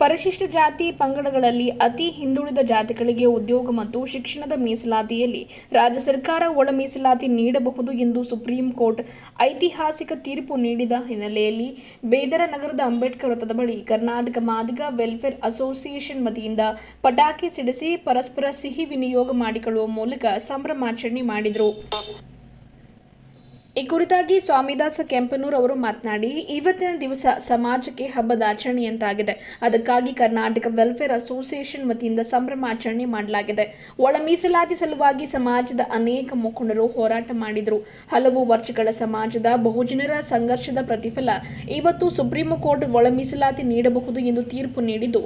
ಪರಿಶಿಷ್ಟ ಜಾತಿ ಪಂಗಡಗಳಲ್ಲಿ ಅತಿ ಹಿಂದುಳಿದ ಜಾತಿಗಳಿಗೆ ಉದ್ಯೋಗ ಮತ್ತು ಶಿಕ್ಷಣದ ಮೀಸಲಾತಿಯಲ್ಲಿ ರಾಜ್ಯ ಸರ್ಕಾರ ಒಳ ಮೀಸಲಾತಿ ನೀಡಬಹುದು ಎಂದು ಸುಪ್ರೀಂ ಕೋರ್ಟ್ ಐತಿಹಾಸಿಕ ತೀರ್ಪು ನೀಡಿದ ಹಿನ್ನೆಲೆಯಲ್ಲಿ ಬೇದರ ನಗರದ ಅಂಬೇಡ್ಕರ್ ವೃತ್ತದ ಬಳಿ ಕರ್ನಾಟಕ ಮಾದಿಗ ವೆಲ್ಫೇರ್ ಅಸೋಸಿಯೇಷನ್ ವತಿಯಿಂದ ಪಟಾಕಿ ಸಿಡಿಸಿ ಪರಸ್ಪರ ಸಿಹಿ ವಿನಿಯೋಗ ಮಾಡಿಕೊಳ್ಳುವ ಮೂಲಕ ಸಂಭ್ರಮಾಚರಣೆ ಮಾಡಿದರು. ಈ ಕುರಿತಾಗಿ ಸ್ವಾಮಿದಾಸ ಕೆಂಪನೂರ್ ಅವರು ಮಾತನಾಡಿ, ಇವತ್ತಿನ ದಿವಸ ಸಮಾಜಕ್ಕೆ ಹಬ್ಬದ ಆಚರಣೆಯಂತಾಗಿದೆ ಅದಕ್ಕಾಗಿ ಕರ್ನಾಟಕ ವೆಲ್ಫೇರ್ ಅಸೋಸಿಯೇಷನ್ ವತಿಯಿಂದ ಸಂಭ್ರಮಾಚರಣೆ ಮಾಡಲಾಗಿದೆ. ಒಳ ಮೀಸಲಾತಿ ಸಲುವಾಗಿ ಸಮಾಜದ ಅನೇಕ ಮುಖಂಡರು ಹೋರಾಟ ಮಾಡಿದರು. ಹಲವು ವರ್ಷಗಳ ಸಮಾಜದ ಬಹುಜನರ ಸಂಘರ್ಷದ ಪ್ರತಿಫಲ ಇವತ್ತು ಸುಪ್ರೀಂ ಕೋರ್ಟ್ ಒಳ ಮೀಸಲಾತಿ ನೀಡಬಹುದು ಎಂದು ತೀರ್ಪು ನೀಡಿದ್ದು.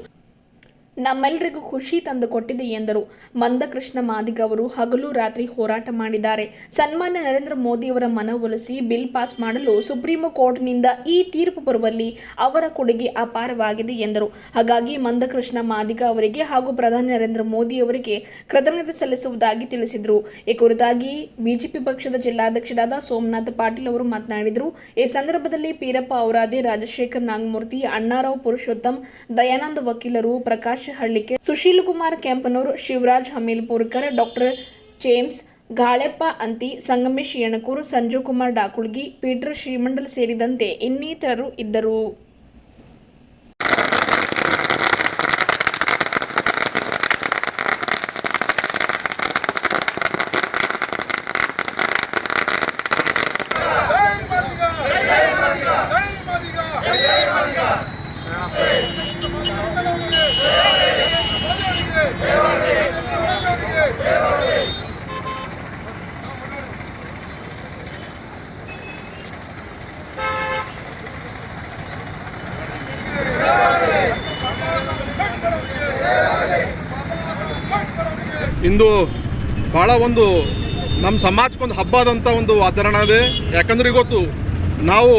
ನಮ್ಮೆಲ್ಲರಿಗೂ ಖುಷಿ ತಂದುಕೊಟ್ಟಿದೆ ಎಂದರು. ಮಂದಕೃಷ್ಣ ಮಾದಿಗ ಅವರು ಹಗಲು ರಾತ್ರಿ ಹೋರಾಟ ಮಾಡಿದ್ದಾರೆ. ಸನ್ಮಾನ್ಯ ನರೇಂದ್ರ ಮೋದಿಯವರ ಮನವೊಲಿಸಿ ಬಿಲ್ ಪಾಸ್ ಮಾಡಲು ಸುಪ್ರೀಂ ಕೋರ್ಟ್ನಿಂದ ಈ ತೀರ್ಪು ಬರುವಲ್ಲಿ ಅವರ ಕೊಡುಗೆ ಅಪಾರವಾಗಿದೆ ಎಂದರು. ಹಾಗಾಗಿ ಮಂದಕೃಷ್ಣ ಮಾದಿಗ ಅವರಿಗೆ ಹಾಗೂ ಪ್ರಧಾನಿ ನರೇಂದ್ರ ಮೋದಿ ಅವರಿಗೆ ಕೃತಜ್ಞತೆ ಸಲ್ಲಿಸುವುದಾಗಿ ತಿಳಿಸಿದರು. ಈ ಕುರಿತಾಗಿ ಬಿಜೆಪಿ ಪಕ್ಷದ ಜಿಲ್ಲಾಧ್ಯಕ್ಷರಾದ ಸೋಮನಾಥ್ ಪಾಟೀಲ್ ಅವರು ಮಾತನಾಡಿದರು. ಈ ಸಂದರ್ಭದಲ್ಲಿ ಪೀರಪ್ಪ ಔರಾದೆ, ರಾಜಶೇಖರ್ ನಾಗಮೂರ್ತಿ, ಅಣ್ಣಾರಾವ್ ಪುರುಷೋತ್ತಮ್, ದಯಾನಂದ ವಕೀಲರು, Prakash Hallike. Sushil Kumar Kempanur, Shivaraj Hamilpurkar, doctor James Galeppa Anti, Sangamesh Yanakur Sanju Kumar Dakulgi, Peter Shrimandal ಸೇರಿದಂತೆ ಇನ್ನಿತರರು ಇದ್ದರು. ಇಂದು ಭಾಳ ಒಂದು ನಮ್ಮ ಸಮಾಜಕ್ಕೊಂದು ಹಬ್ಬದಂಥ ಒಂದು ವಾತಾವರಣ ಇದೆ. ಯಾಕಂದ್ರೆ ಇವತ್ತು ನಾವು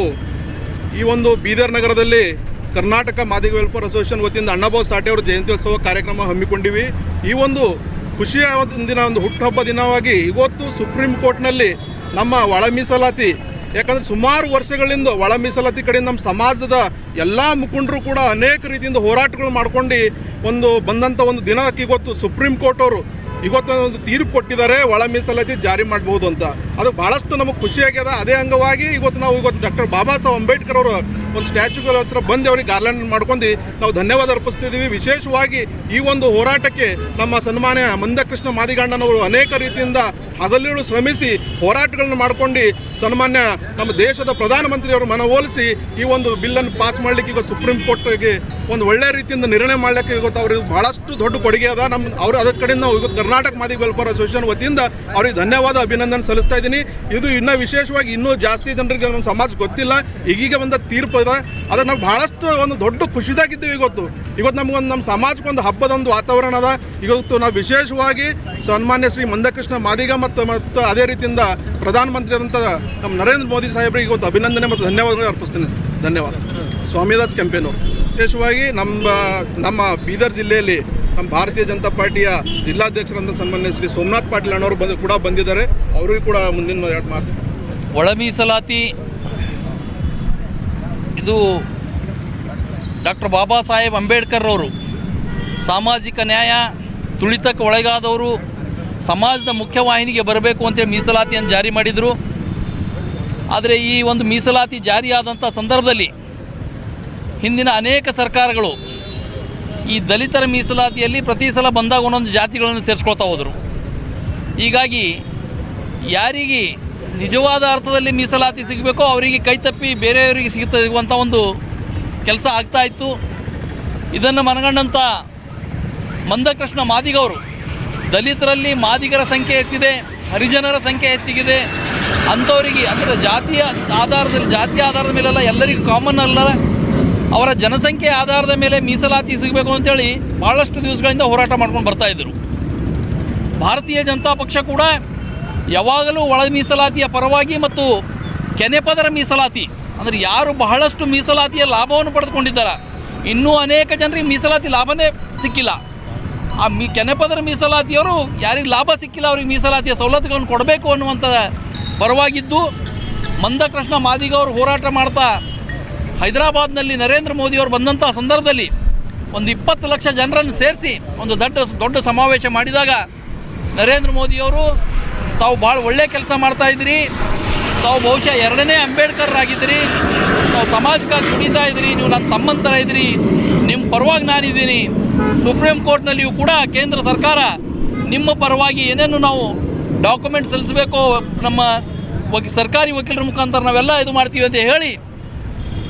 ಈ ಒಂದು ಬೀದರ್ ನಗರದಲ್ಲಿ ಕರ್ನಾಟಕ ಮಾದಿಗ ವೆಲ್ಫೇರ್ ಅಸೋಸಿಯೇಷನ್ ವತಿಯಿಂದ ಅಣ್ಣಬೋಸ್ ಸಾಟೆ ಅವರ ಜಯಂತ್ಯೋತ್ಸವ ಕಾರ್ಯಕ್ರಮ ಹಮ್ಮಿಕೊಂಡಿವಿ. ಈ ಒಂದು ಖುಷಿಯ ಒಂದು ದಿನ ಒಂದು ಹುಟ್ಟುಹಬ್ಬ ದಿನವಾಗಿ ಇವತ್ತು ಸುಪ್ರೀಂ ಕೋರ್ಟ್ನಲ್ಲಿ ನಮ್ಮ ಒಳ ಮೀಸಲಾತಿ, ಯಾಕಂದ್ರೆ ಸುಮಾರು ವರ್ಷಗಳಿಂದ ಒಳ ಮೀಸಲಾತಿ ಕಡೆ ನಮ್ಮ ಸಮಾಜದ ಎಲ್ಲ ಮುಖಂಡರು ಕೂಡ ಅನೇಕ ರೀತಿಯಿಂದ ಹೋರಾಟಗಳು ಮಾಡ್ಕೊಂಡು ಒಂದು ಬಂದಂಥ ಒಂದು ದಿನಕ್ಕೆ ಇವತ್ತು ಸುಪ್ರೀಂ ಕೋರ್ಟ್ ಅವರು ಇವತ್ತು ಒಂದು ತೀರ್ಪು ಕೊಟ್ಟಿದ್ದಾರೆ ಒಳ ಮೀಸಲಾತಿ ಜಾರಿ ಮಾಡಬಹುದು ಅಂತ. ಅದು ಬಹಳಷ್ಟು ನಮಗೆ ಖುಷಿಯಾಗ್ಯದ. ಅದೇ ಅಂಗವಾಗಿ ಇವತ್ತು ನಾವು ಇವತ್ತು ಡಾಕ್ಟರ್ ಬಾಬಾ ಸಾಹೇಬ್ ಅಂಬೇಡ್ಕರ್ ಅವರು ಒಂದು ಸ್ಟ್ಯಾಚ್ಯೂಗಳ ಹತ್ರ ಬಂದು ಅವ್ರಿಗೆ ಗಾರ್ಲ್ಯಾಂಡ್ ಮಾಡ್ಕೊಂಡು ನಾವು ಧನ್ಯವಾದ ಅರ್ಪಿಸ್ತಿದ್ದೀವಿ. ವಿಶೇಷವಾಗಿ ಈ ಒಂದು ಹೋರಾಟಕ್ಕೆ ನಮ್ಮ ಸನ್ಮಾನ್ಯ ಮಂದಕೃಷ್ಣ ಮಾದಿಗಣ್ಣನವರು ಅನೇಕ ರೀತಿಯಿಂದ ಹಗಲಿರುಳು ಶ್ರಮಿಸಿ ಹೋರಾಟಗಳನ್ನು ಮಾಡ್ಕೊಂಡು ಸನ್ಮಾನ್ಯ ನಮ್ಮ ದೇಶದ ಪ್ರಧಾನಮಂತ್ರಿಯವರು ಮನವೊಲಿಸಿ ಈ ಒಂದು ಬಿಲ್ಲನ್ನು ಪಾಸ್ ಮಾಡಲಿಕ್ಕೆ ಈಗ ಸುಪ್ರೀಂ ಕೋರ್ಟ್ಗೆ ಒಂದು ಒಳ್ಳೆ ರೀತಿಯಿಂದ ನಿರ್ಣಯ ಮಾಡಲಿಕ್ಕೆ ಇವತ್ತು ಅವ್ರಿಗೆ ಬಹಳಷ್ಟು ದೊಡ್ಡ ಕೊಡುಗೆ ಅದ. ನಮ್ಮ ಅವರು ಅದರ ಕಡೆಯಿಂದ ಇವತ್ತು ಕರ್ನಾಟಕ ಮಾದಿಗ ವೆಲ್ಫೇರ್ ಅಸೋಸಿಯೇಷನ್ ವತಿಯಿಂದ ಅವ್ರಿಗೆ ಧನ್ಯವಾದ, ಅಭಿನಂದನೆ ಸಲ್ಲಿಸ್ತಾ ಇದು ಇನ್ನೂ ವಿಶೇಷವಾಗಿ ಇನ್ನೂ ಜಾಸ್ತಿ ಜನರಿಗೆ ನಮ್ಮ ಸಮಾಜ ಗೊತ್ತಿಲ್ಲ. ಈಗೀಗ ಬಂದ ತೀರ್ಪು ಇದೆ. ಅದಕ್ಕೆ ನಾವು ಭಾಳಷ್ಟು ಒಂದು ದೊಡ್ಡ ಖುಷಿದಾಗಿದ್ದೀವಿ ಇವತ್ತು. ಇವತ್ತು ನಮಗೊಂದು ನಮ್ಮ ಸಮಾಜಕ್ಕೊಂದು ಹಬ್ಬದ ಒಂದು ವಾತಾವರಣ ಅದ ಇವತ್ತು ನಾವು ವಿಶೇಷವಾಗಿ ಸನ್ಮಾನ್ಯ ಶ್ರೀ ಮಂದಕೃಷ್ಣ ಮಾದಿಗ ಮತ್ತು ಮತ್ತು ಅದೇ ರೀತಿಯಿಂದ ಪ್ರಧಾನಮಂತ್ರಿ ಆದಂಥ ನಮ್ಮ ನರೇಂದ್ರ ಮೋದಿ ಸಾಹೇಬರಿಗೆ ಇವತ್ತು ಅಭಿನಂದನೆ ಮತ್ತು ಧನ್ಯವಾದಗಳು ಅರ್ಪಿಸ್ತೀನಿ. ಧನ್ಯವಾದ. ಸ್ವಾಮಿದಾಸ್ ಕೆಂಪೇನೂರು. ವಿಶೇಷವಾಗಿ ನಮ್ಮ ನಮ್ಮ ಬೀದರ್ ಜಿಲ್ಲೆಯಲ್ಲಿ ನಮ್ಮ ಭಾರತೀಯ ಜನತಾ ಪಾರ್ಟಿಯ ಜಿಲ್ಲಾಧ್ಯಕ್ಷರಂತ ಸನ್ಮಾನ್ಯ ಶ್ರೀ ಸೋಮನಾಥ್ ಪಾಟೀಲ್ ಅಣ್ಣವರು ಬಂದು ಕೂಡ ಬಂದಿದ್ದಾರೆ. ಅವರಿಗೂ ಕೂಡ ಮುಂದಿನ ಎರಡು ಮಾತು. ಒಳ ಮೀಸಲಾತಿ ಇದು ಡಾಕ್ಟರ್ ಬಾಬಾ ಸಾಹೇಬ್ ಅಂಬೇಡ್ಕರ್ ಅವರು ಸಾಮಾಜಿಕ ನ್ಯಾಯ, ತುಳಿತಕ್ಕೆ ಒಳಗಾದವರು ಸಮಾಜದ ಮುಖ್ಯವಾಹಿನಿಗೆ ಬರಬೇಕು ಅಂತೇಳಿ ಮೀಸಲಾತಿಯನ್ನು ಜಾರಿ ಮಾಡಿದರು. ಆದರೆ ಈ ಒಂದು ಮೀಸಲಾತಿ ಜಾರಿಯಾದಂಥ ಸಂದರ್ಭದಲ್ಲಿ ಹಿಂದಿನ ಅನೇಕ ಸರ್ಕಾರಗಳು ಈ ದಲಿತರ ಮೀಸಲಾತಿಯಲ್ಲಿ ಪ್ರತಿ ಸಲ ಬಂದಾಗ ಒಂದೊಂದು ಜಾತಿಗಳನ್ನು ಸೇರಿಸ್ಕೊಳ್ತಾ ಹೋದರು. ಹೀಗಾಗಿ ಯಾರಿಗೆ ನಿಜವಾದ ಅರ್ಥದಲ್ಲಿ ಮೀಸಲಾತಿ ಸಿಗಬೇಕೋ ಅವರಿಗೆ ಕೈತಪ್ಪಿ ಬೇರೆಯವರಿಗೆ ಸಿಗುತ್ತಿರುವಂಥ ಒಂದು ಕೆಲಸ ಆಗ್ತಾ ಇತ್ತು. ಇದನ್ನು ಮನಗಂಡಂಥ ಮಂದಕೃಷ್ಣ ಮಾದಿಗವರು. ದಲಿತರಲ್ಲಿ ಮಾದಿಗರ ಸಂಖ್ಯೆ ಹೆಚ್ಚಿದೆ, ಹರಿಜನರ ಸಂಖ್ಯೆ ಹೆಚ್ಚಿಗಿದೆ. ಅಂಥವರಿಗೆ ಅಂದರೆ ಜಾತಿಯ ಆಧಾರದಲ್ಲಿ ಜಾತಿಯ ಆಧಾರದ ಮೇಲೆಲ್ಲ ಎಲ್ಲರಿಗೂ ಕಾಮನ್ ಅಲ್ಲ. ಅವರ ಜನಸಂಖ್ಯೆ ಆಧಾರದ ಮೇಲೆ ಮೀಸಲಾತಿ ಸಿಗಬೇಕು ಅಂತೇಳಿ ಭಾಳಷ್ಟು ದಿವಸಗಳಿಂದ ಹೋರಾಟ ಮಾಡ್ಕೊಂಡು ಬರ್ತಾಯಿದ್ರು ಭಾರತೀಯ ಜನತಾ ಪಕ್ಷ ಕೂಡ ಯಾವಾಗಲೂ ಒಳ ಮೀಸಲಾತಿಯ ಪರವಾಗಿ ಮತ್ತು ಕೆನೆಪದರ ಮೀಸಲಾತಿ, ಅಂದರೆ ಯಾರು ಬಹಳಷ್ಟು ಮೀಸಲಾತಿಯ ಲಾಭವನ್ನು ಪಡೆದುಕೊಂಡಿದ್ದಾರೆ, ಇನ್ನೂ ಅನೇಕ ಜನರಿಗೆ ಮೀಸಲಾತಿ ಲಾಭನೇ ಸಿಕ್ಕಿಲ್ಲ. ಆ ಮೀ ಕೆನೆಪದರ ಮೀಸಲಾತಿಯವರು ಯಾರಿಗೆ ಲಾಭ ಸಿಕ್ಕಿಲ್ಲ, ಅವ್ರಿಗೆ ಮೀಸಲಾತಿಯ ಸವಲತ್ತುಗಳನ್ನು ಕೊಡಬೇಕು ಅನ್ನುವಂಥ ಪರವಾಗಿದ್ದು, ಮಂದಕೃಷ್ಣ ಮಾದಿಗ ಅವರು ಹೋರಾಟ ಮಾಡ್ತಾ ಹೈದರಾಬಾದ್ನಲ್ಲಿ ನರೇಂದ್ರ ಮೋದಿಯವರು ಬಂದಂಥ ಸಂದರ್ಭದಲ್ಲಿ ಒಂದು ಇಪ್ಪತ್ತು ಲಕ್ಷ ಜನರನ್ನು ಸೇರಿಸಿ ಒಂದು ದೊಡ್ಡ ದೊಡ್ಡ ಸಮಾವೇಶ ಮಾಡಿದಾಗ ನರೇಂದ್ರ ಮೋದಿಯವರು ತಾವು ಭಾಳ ಒಳ್ಳೆಯ ಕೆಲಸ ಮಾಡ್ತಾ ಇದ್ದೀರಿ, ತಾವು ಬಹುಶಃ ಎರಡನೇ ಅಂಬೇಡ್ಕರ್ ಆಗಿದ್ದೀರಿ, ತಾವು ಸಮಾಜಕ್ಕಾಗಿ ದುಡಿತಾ ಇದ್ದೀರಿ, ನೀವು ನನ್ನ ತಮ್ಮನ ಥರ ಇದ್ದೀರಿ, ನಿಮ್ಮ ಪರವಾಗಿ ನಾನಿದ್ದೀನಿ ಸುಪ್ರೀಂ ಕೋರ್ಟ್ನಲ್ಲಿಯೂ ಕೂಡ ಕೇಂದ್ರ ಸರ್ಕಾರ ನಿಮ್ಮ ಪರವಾಗಿ ಏನೇನು ನಾವು ಡಾಕ್ಯುಮೆಂಟ್ ಸಲ್ಲಿಸಬೇಕು ನಮ್ಮ ಸರ್ಕಾರಿ ವಕೀಲರ ಮುಖಾಂತರ ನಾವೆಲ್ಲ ಇದು ಮಾಡ್ತೀವಿ ಅಂತ ಹೇಳಿ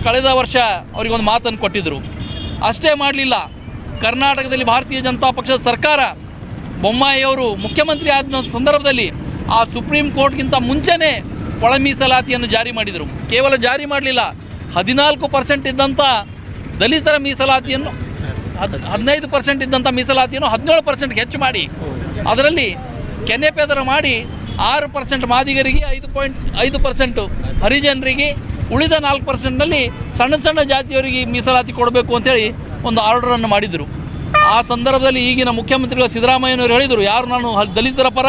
ಕಳೆದ ವರ್ಷ ಅವರಿಗೊಂದು ಮಾತನ್ನು ಕೊಟ್ಟಿದ್ದರು ಅಷ್ಟೇ ಮಾಡಲಿಲ್ಲ. ಕರ್ನಾಟಕದಲ್ಲಿ ಭಾರತೀಯ ಜನತಾ ಪಕ್ಷದ ಸರ್ಕಾರ ಬೊಮ್ಮಾಯಿಯವರು ಮುಖ್ಯಮಂತ್ರಿ ಆದ ಸಂದರ್ಭದಲ್ಲಿ ಆ ಸುಪ್ರೀಂ ಕೋರ್ಟ್ಗಿಂತ ಮುಂಚೆನೇ ಒಳ ಮೀಸಲಾತಿಯನ್ನು ಜಾರಿ ಮಾಡಿದರು. ಕೇವಲ ಜಾರಿ ಮಾಡಲಿಲ್ಲ. ಹದಿನಾಲ್ಕು ಪರ್ಸೆಂಟ್ ಇದ್ದಂಥ ದಲಿತರ ಮೀಸಲಾತಿಯನ್ನು, ಹದ್, ಹದಿನೈದು ಪರ್ಸೆಂಟ್ ಇದ್ದಂಥ ಮೀಸಲಾತಿಯನ್ನು ಹದಿನೇಳು ಪರ್ಸೆಂಟ್ಗೆ ಹೆಚ್ಚು ಮಾಡಿ. ಅದರಲ್ಲಿ ಕೆನೆಪೆದರ ಮಾಡಿ ಆರು ಪರ್ಸೆಂಟ್ ಮಾದಿಗರಿಗೆ ಐದು ಪಾಯಿಂಟ್, ಐದು ಪರ್ಸೆಂಟು ಹರಿಜನರಿಗೆ ಉಳಿದ ನಾಲ್ಕು ಪರ್ಸೆಂಟ್ನಲ್ಲಿ ಸಣ್ಣ ಸಣ್ಣ ಜಾತಿಯವರಿಗೆ ಮೀಸಲಾತಿ ಕೊಡಬೇಕು ಅಂತೇಳಿ ಒಂದು ಆರ್ಡರನ್ನು ಮಾಡಿದರು. ಆ ಸಂದರ್ಭದಲ್ಲಿ ಈಗಿನ ಮುಖ್ಯಮಂತ್ರಿಗಳು ಸಿದ್ದರಾಮಯ್ಯನವರು ಹೇಳಿದರು, ಯಾರು ನಾನು ದಲಿತರ ಪರ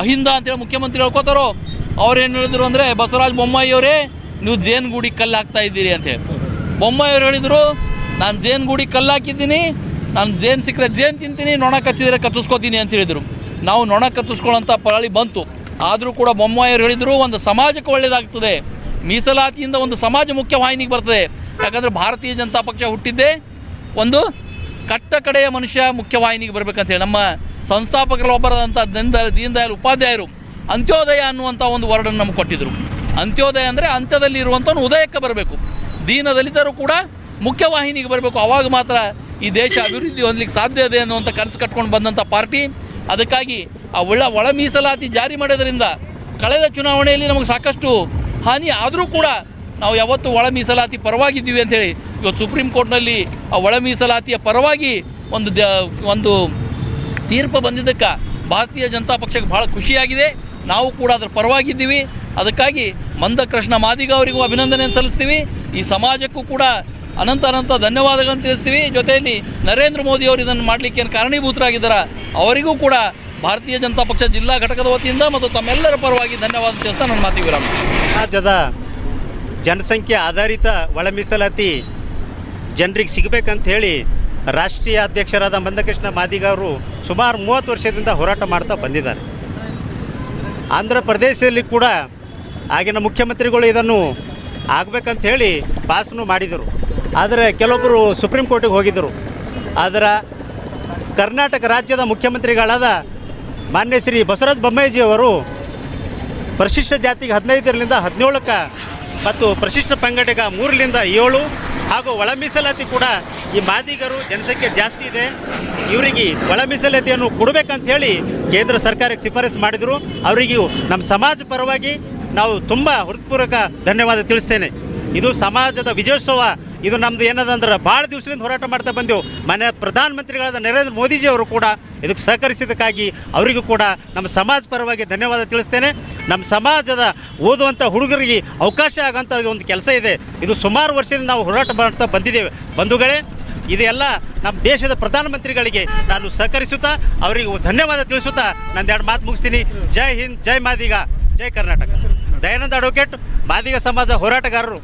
ಅಹಿಂದ ಅಂತೇಳಿ ಮುಖ್ಯಮಂತ್ರಿ ಹೇಳ್ಕೋತಾರೋ ಅವ್ರೇನು ಹೇಳಿದರು ಅಂದರೆ, ಬಸವರಾಜ ಬೊಮ್ಮಾಯಿಯವರೇ ನೀವು ಜೇನುಗೂಡಿ ಕಲ್ಲು ಹಾಕ್ತಾ ಇದ್ದೀರಿ ಅಂತೇಳಿ ಬೊಮ್ಮಾಯಿಯವರು ಹೇಳಿದರು, ನಾನು ಜೇನುಗೂಡಿ ಕಲ್ಲು ಹಾಕಿದ್ದೀನಿ, ನಾನು ಜೇನು ಸಿಕ್ಕರೆ ಜೇನು ತಿಂತೀನಿ, ನೊಣ ಕಚ್ಚಿದರೆ ಕಚ್ಚಿಸ್ಕೋತೀನಿ ಅಂತ ಹೇಳಿದರು. ನಾವು ನೊಣ ಕಚ್ಚಿಸ್ಕೊಳ್ಳೋಂಥ ಪರಳಿ ಬಂತು. ಆದರೂ ಕೂಡ ಬೊಮ್ಮಾಯಿಯವರು ಹೇಳಿದರು, ಒಂದು ಸಮಾಜಕ್ಕೆ ಒಳ್ಳೆಯದಾಗ್ತದೆ ಮೀಸಲಾತಿಯಿಂದ ಒಂದು ಸಮಾಜ ಮುಖ್ಯ ವಾಹಿನಿಗೆ ಬರ್ತದೆ. ಯಾಕಂದರೆ ಭಾರತೀಯ ಜನತಾ ಪಕ್ಷ ಹುಟ್ಟಿದ್ದೇ ಒಂದು ಕಟ್ಟ ಕಡೆಯ ಮನುಷ್ಯ ಮುಖ್ಯವಾಹಿನಿಗೆ ಬರಬೇಕಂತೇಳಿ ನಮ್ಮ ಸಂಸ್ಥಾಪಕರ ಒಬ್ಬರಾದಂಥ ದೀನ್ ದಯಾಳ್ ಉಪಾಧ್ಯಾಯರು ಅಂತ್ಯೋದಯ ಅನ್ನುವಂಥ ಒಂದು ವರ್ಡನ್ನು ನಮ್ಗೆ ಕೊಟ್ಟಿದ್ದರು ಅಂತ್ಯೋದಯ ಅಂದರೆ ಅಂತ್ಯದಲ್ಲಿ ಇರುವಂಥವ್ನು ಉದಯಕ್ಕೆ ಬರಬೇಕು. ದೀನ ದಲಿತರು ಕೂಡ ಮುಖ್ಯವಾಹಿನಿಗೆ ಬರಬೇಕು. ಆವಾಗ ಮಾತ್ರ ಈ ದೇಶ ಅಭಿವೃದ್ಧಿ ಹೊಂದಲಿಕ್ಕೆ ಸಾಧ್ಯ ಇದೆ ಅನ್ನುವಂಥ ಕನಸು ಕಟ್ಕೊಂಡು ಬಂದಂಥ ಪಾರ್ಟಿ. ಅದಕ್ಕಾಗಿ ಆ ಒಳ ಒಳ ಮೀಸಲಾತಿ ಜಾರಿ ಮಾಡೋದರಿಂದ ಕಳೆದ ಚುನಾವಣೆಯಲ್ಲಿ ನಮಗೆ ಸಾಕಷ್ಟು ಹಾನಿ ಆದರೂ ಕೂಡ ನಾವು ಯಾವತ್ತು ಒಳ ಮೀಸಲಾತಿ ಪರವಾಗಿದ್ದೀವಿ ಅಂಥೇಳಿ ಇವತ್ತು ಸುಪ್ರೀಂ ಕೋರ್ಟ್ನಲ್ಲಿ ಆ ಒಳ ಮೀಸಲಾತಿಯ ಪರವಾಗಿ ಒಂದು ದ, ಒಂದು ತೀರ್ಪು ಬಂದಿದ್ದಕ್ಕೆ ಭಾರತೀಯ ಜನತಾ ಪಕ್ಷಕ್ಕೆ ಭಾಳ ಖುಷಿಯಾಗಿದೆ. ನಾವು ಕೂಡ ಅದರ ಪರವಾಗಿದ್ದೀವಿ. ಅದಕ್ಕಾಗಿ ಮಂದಕೃಷ್ಣ ಮಾದಿಗ ಅವರಿಗೂ ಅಭಿನಂದನೆ ಸಲ್ಲಿಸ್ತೀವಿ. ಈ ಸಮಾಜಕ್ಕೂ ಕೂಡ ಅನಂತ ಅನಂತ ಧನ್ಯವಾದಗಳನ್ನು ತಿಳಿಸ್ತೀವಿ. ಜೊತೆಯಲ್ಲಿ ನರೇಂದ್ರ ಮೋದಿ ಅವರು ಇದನ್ನು ಮಾಡಲಿಕ್ಕೆ ಏನು ಕಾರಣೀಭೂತರಾಗಿದ್ದಾರೆ, ಅವರಿಗೂ ಕೂಡ ಭಾರತೀಯ ಜನತಾ ಪಕ್ಷ ಜಿಲ್ಲಾ ಘಟಕದ ವತಿಯಿಂದ ಮತ್ತು ತಮ್ಮೆಲ್ಲರ ಪರವಾಗಿ ಧನ್ಯವಾದ ತಿಳಿಸ್ತಾ ನನ್ನ ಮಾತಿಗೆ ವಿರಾಮ. ರಾಜ್ಯದ ಜನಸಂಖ್ಯೆ ಆಧಾರಿತ ಒಳ ಮೀಸಲಾತಿ ಜನರಿಗೆ ಸಿಗಬೇಕಂತ ಹೇಳಿ ರಾಷ್ಟ್ರೀಯ ಅಧ್ಯಕ್ಷರಾದ ಮಂದಕೃಷ್ಣ ಮಾದಿಗ ಅವರು ಸುಮಾರು ಮೂವತ್ತು ವರ್ಷದಿಂದ ಹೋರಾಟ ಮಾಡ್ತಾ ಬಂದಿದ್ದಾರೆ. ಆಂಧ್ರ ಪ್ರದೇಶದಲ್ಲಿ ಕೂಡ ಆಗಿನ ಮುಖ್ಯಮಂತ್ರಿಗಳು ಇದನ್ನು ಆಗಬೇಕಂತ ಹೇಳಿ ಪಾಸನ್ನು ಮಾಡಿದರು. ಆದರೆ ಕೆಲವೊಬ್ಬರು ಸುಪ್ರೀಂ ಕೋರ್ಟಿಗೆ ಹೋಗಿದ್ದರು. ಆದರೆ ಕರ್ನಾಟಕ ರಾಜ್ಯದ ಮುಖ್ಯಮಂತ್ರಿಗಳಾದ ಮಾನ್ಯ ಶ್ರೀ ಬಸವರಾಜ ಬೊಮ್ಮಾಯಿಜಿ ಅವರು ಪರಿಶಿಷ್ಟ ಜಾತಿಗೆ ಹದಿನೈದರಿಂದ ಹದಿನೇಳಕ್ಕೆ ಮತ್ತು ಪರಿಶಿಷ್ಟ ಪಂಗಡಿಗ ಮೂರರಿಂದ ಏಳು ಹಾಗೂ ಒಳ ಮೀಸಲಾತಿ ಕೂಡ ಈ ಮಾದಿಗರು ಜನಸಂಖ್ಯೆ ಜಾಸ್ತಿ ಇದೆ. ಇವರಿಗೆ ಒಳ ಮೀಸಲಾತಿಯನ್ನು ಕೊಡಬೇಕಂತ ಹೇಳಿ ಕೇಂದ್ರ ಸರ್ಕಾರಕ್ಕೆ ಶಿಫಾರಸು ಮಾಡಿದರು. ಅವರಿಗೂ ನಮ್ಮ ಸಮಾಜ ಪರವಾಗಿ ನಾವು ತುಂಬ ಹೃತ್ಪೂರ್ವಕ ಧನ್ಯವಾದ ತಿಳಿಸ್ತೇನೆ. ಇದು ಸಮಾಜದ ವಿಜಯೋತ್ಸವ ಇದು ನಮ್ದು ಏನದಂದ್ರೆ ಭಾಳ ದಿವಸದಿಂದ ಹೋರಾಟ ಮಾಡ್ತಾ ಬಂದೆವು. ಮನೆ ಪ್ರಧಾನಮಂತ್ರಿಗಳಾದ ನರೇಂದ್ರ ಮೋದಿಜಿ ಅವರು ಕೂಡ ಇದಕ್ಕೆ ಸಹಕರಿಸಿದ್ದಕ್ಕಾಗಿ ಅವರಿಗೂ ಕೂಡ ನಮ್ಮ ಸಮಾಜ ಪರವಾಗಿ ಧನ್ಯವಾದ ತಿಳಿಸ್ತೇನೆ. ನಮ್ಮ ಸಮಾಜದ ಓದುವಂಥ ಹುಡುಗರಿಗೆ ಅವಕಾಶ ಆಗೋಂಥ ಒಂದು ಕೆಲಸ ಇದೆ. ಇದು ಸುಮಾರು ವರ್ಷದಿಂದ ನಾವು ಹೋರಾಟ ಮಾಡ್ತಾ ಬಂದಿದ್ದೇವೆ. ಬಂಧುಗಳೇ, ಇದೆಲ್ಲ ನಮ್ಮ ದೇಶದ ಪ್ರಧಾನಮಂತ್ರಿಗಳಿಗೆ ನಾನು ಸಹಕರಿಸುತ್ತಾ, ಅವರಿಗೆ ಧನ್ಯವಾದ ತಿಳಿಸುತ್ತಾ ನಂದೆರಡು ಮಾತು ಮುಗಿಸ್ತೀನಿ. ಜೈ ಹಿಂದ್, ಜೈ ಮಾದಿಗ, ಜೈ ಕರ್ನಾಟಕ. ದಯಾನಂದ ಅಡ್ವೊಕೇಟ್, ಮಾದಿಗ ಸಮಾಜ ಹೋರಾಟಗಾರರು.